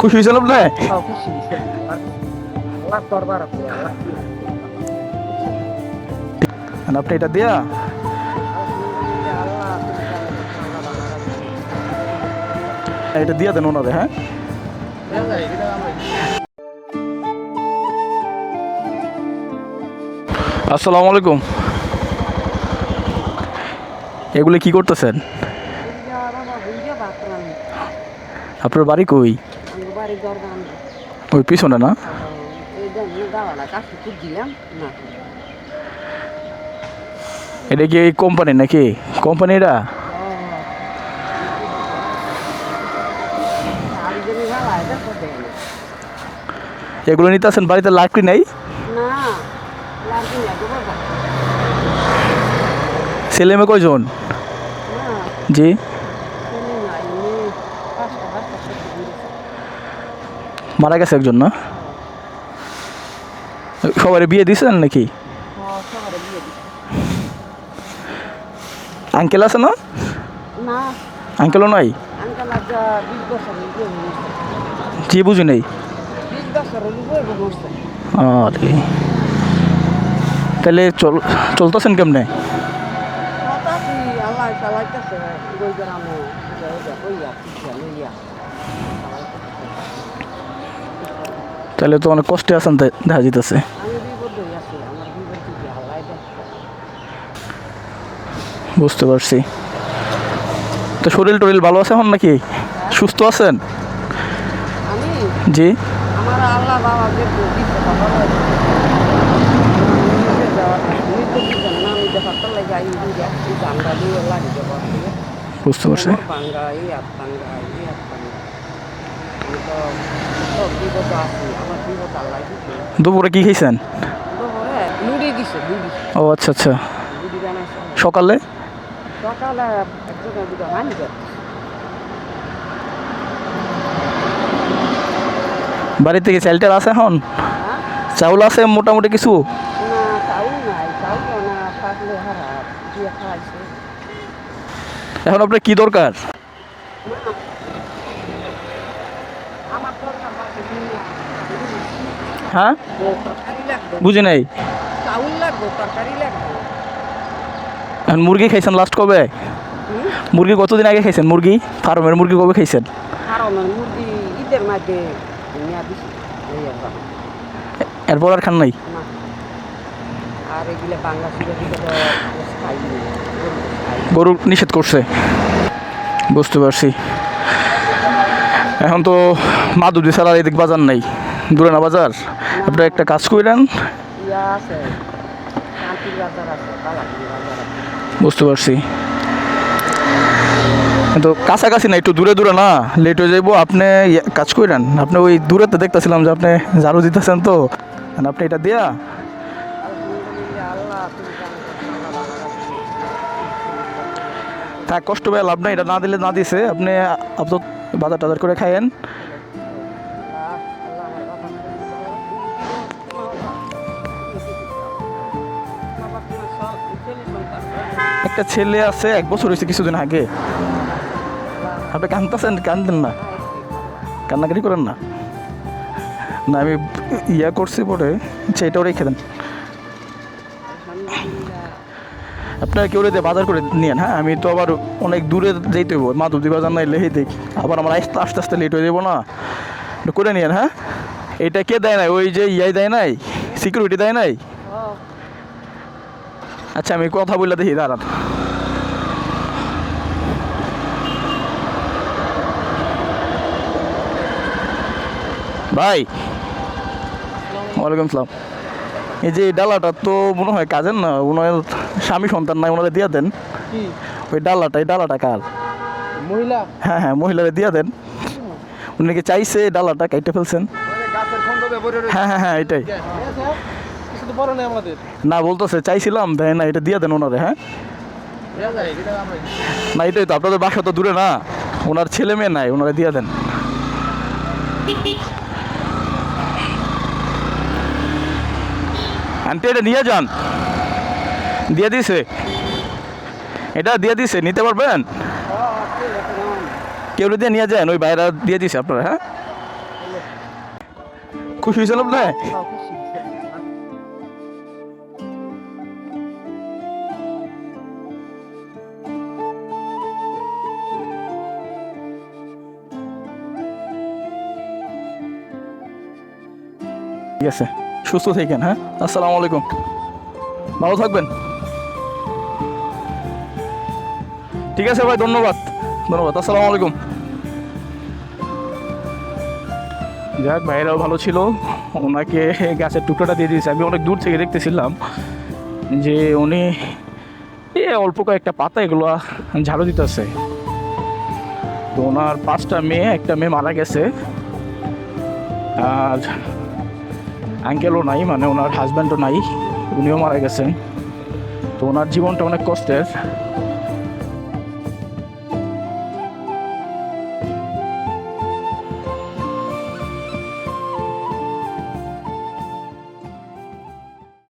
খুশি হয়েছিলাম না আপনি এটা দিয়া। এটা দিয়া দেন ওনারে হ্যাঁ আসসালামু আলাইকুম এগুলো কি করতেছেন। আপনার বাড়ি কই দরজা আনব। ওই পিছনে না দিলাম, না। এটা কি এই কোম্পানি নাকি না। এগুলো নিতে আসেন বাড়িতে লাকড়ি নেই। ছেলে মেয়ে কয়জন জি ছেলে নাই, মেয়ে। পাঁচটা, পাঁচটা ছেলে দিয়েছে। মারা গেছে একজন না? সবাই বিয়ে দিয়েছেন নাকি? সবারে। আঙ্কেল আছে না? আঙ্কেলও নাই? জি বুঝি নেই। আরে। তাহলে চল চলতেছেন কেমনে? আল্লাহ তাহলে তো অনেক কষ্টে আছেন দেখা যেতেছে বুঝতে পারছি। তো শরীর টরিল ভালো আছে এখন নাকি? সুস্থ আছেন? জি। বুঝতে পারছি। দুপুরে কি মুড়ি ও আচ্ছা আচ্ছা। সকালে? বাড়ি থেকে চাল টাল আছে এখন? চাউল আছে মোটামুটি কিছু? এখন আপনার কি দরকার আমার দরকার আছে দুনিয়া। হ্যাঁ? বুঝি নাই। মুরগি খাইছেন লাস্ট কবে? মুরগি কতদিন আগে খাইছেন? মুরগি? ফার্মের মুরগি কবে খাইছেন। এরপর আর খান নাই? গরু নিষেধ করছে। বুঝতে পারছি। এখন তো মাদুদি ছাড়া এদিক বাজার নাই। দূরে না বাজার? আপনি একটা কাজ করেন বুঝতে পারছি। কিন্তু কাছাকাছি না একটু দূরে দূরে না লেট হয়ে যাইবো। আপনি কাজ করেন আপনি ওই দূরেতে দেখতেছিলাম যে আপনি ঝাড়ু দিতেছেন তো। আপনি এটা দিয়া। থাক কষ্ট পেয়ে লাভ নাই এটা না দিলে না দিছে। আপনি আপাতত বাজার টাজার করে সন্তান একটা ছেলে আছে, এক বছর হয়েছে কিছুদিন আগে। আপনি কান্দতেছেন কান্দেন না। কান্নাকাটি করেন না। না, আমি ইয়া করছি পরে এটাও রেখে দেন। আপনারা কেউ বাজার করে নিয়েন হ্যাঁ? আমি তো আবার অনেক দূরে যেতে হইব। মাধবদী বাজার নাই লেহে দেখ আবার আমার আসতে, আস্তে আস্তে লেট হয়ে যাব না। করে নিয়েন হ্যাঁ? এটা কে দেয় নাই? ওই যে ইয়াই দেয় নাই? সিকিউরিটি দেয় নাই? আচ্ছা আমি কথা বললে দেখি, দাঁড়ান। ভাই। ওয়ালাইকুম সালাম। এই যে ডালাটা তো মনে হয় কাজের না ওনার স্বামী সন্তান নাই ওনারা দিয়ে দেন। কি? ওই ডালাটা এই ডালাটা কার? মহিলা? হ্যাঁ হ্যাঁ মহিলারা দিয়ে দেন। উনি কি চাইছে ডালাটা কেটে ফেলছেন? হ্যাঁ হ্যাঁ হ্যাঁ এটাই। কিছু তো বড় নেই আমাদের। না বলতেছে চাইছিলাম দেয় না এটা দিয়ে দেন ওনারে হ্যাঁ? না এটাই তো আপনাদের বাসা তো দূরে না। ওনার ছেলে মেয়ে নাই ওনারা দিয়ে দেন। আন্টি এটা নিয়ে যান। দিয়ে দিছে। এটা দিয়ে দিছে, নিতে পারবেন? কেউ দিয়ে নিয়ে যান, ওই বাইরে দিয়ে দিছে আপনারা হ্যাঁ? খুশি খাও খুশি ঠিক আছে। সুস্থ থাকেন হ্যাঁ? আসসালামু আলাইকুম। ভালো থাকবেন। ঠিক আছে ভাই, ধন্যবাদ। ধন্যবাদ, আসসালামু আলাইকুম। যাক, ভাইরাও ভালো ছিল। ওনাকে গাছের টুকরোটা দিয়ে দিয়েছে। আমি অনেক দূর থেকে দেখতেছিলাম যে উনি এ অল্প কয়েকটা পাতা এগুলো ঝাড়ু দিতেছে। তো ওনার পাঁচটা মেয়ে, একটা মেয়ে মারা গেছে। আর আঙ্কেলও নাই মানে ওনার হাজব্যান্ডও নাই উনিও মারা গেছেন। তো ওনার জীবনটা অনেক কষ্টের।